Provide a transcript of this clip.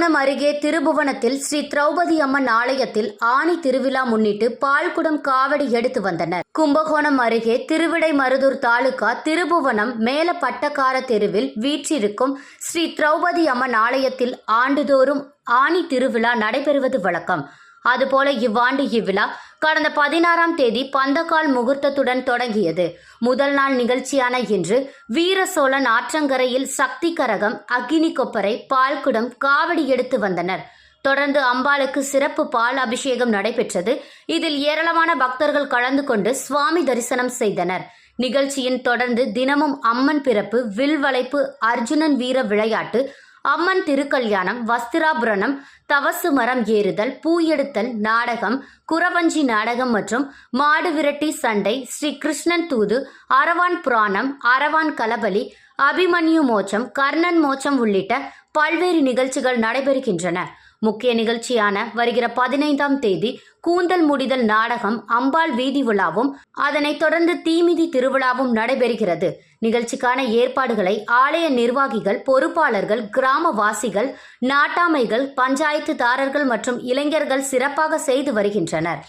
கும்பகோணம் அருகே திருபுவனத்தில் ஸ்ரீ திரௌபதி அம்மன் ஆலயத்தில் ஆணி திருவிழா முன்னிட்டு பால்குடம் காவடி எடுத்து வந்தனர். கும்பகோணம் அருகே திருவிடை மருதூர் தாலுகா திருபுவனம் மேல பட்டக்கார தெருவில் வீற்றிருக்கும் ஸ்ரீ திரௌபதி அம்மன் ஆலயத்தில் ஆண்டுதோறும் ஆணி திருவிழா நடைபெறுவது வழக்கம். அதுபோல இவ்வாண்டு இவ்விழா கடந்த பதினாறாம் தேதி பந்தக்கால் முகூர்த்தத்துடன் தொடங்கியது. முதல் நாள் நிகழ்ச்சியான இன்று வீர சோழன் ஆற்றங்கரையில் சக்தி கரகம் அக்னி கொப்பரை பால்குடம் காவடி எடுத்து வந்தனர். தொடர்ந்து அம்பாளுக்கு சிறப்பு பால் அபிஷேகம் நடைபெற்றது. இதில் ஏராளமான பக்தர்கள் கலந்து கொண்டு சுவாமி தரிசனம் செய்தனர். நிகழ்ச்சியின் தொடர்ந்து தினமும் அம்மன் பிறப்பு வில் வளைப்பு அர்ஜுனன் வீர விளையாட்டு அம்மன் திருக்கல்யாணம் வஸ்திராபுரணம் தவசு மரம் ஏறுதல் பூ எடுத்தல் நாடகம் குறவஞ்சி நாடகம் மற்றும் மாடு விரட்டி சண்டை ஸ்ரீ கிருஷ்ணன் தூது அரவான் புராணம் அரவான் கலபலி அபிமன்யு மோச்சம் கர்ணன் மோச்சம் உள்ளிட்ட பல்வேறு நிகழ்ச்சிகள் நடைபெறுகின்றன. முக்கிய நிகழ்ச்சியான வருகிற பதினைந்தாம் தேதி கூந்தல் முடிதல் நாடகம் அம்பாள் வீதி விழாவும் அதனைத் தொடர்ந்து தீமிதி திருவிழாவும் நடைபெறுகிறது. நிகழ்ச்சிக்கான ஏற்பாடுகளை ஆலய நிர்வாகிகள் பொறுப்பாளர்கள் கிராமவாசிகள் நாட்டாமைகள் பஞ்சாயத்துதாரர்கள் மற்றும் இளைஞர்கள் சிறப்பாக செய்து வருகின்றனர்.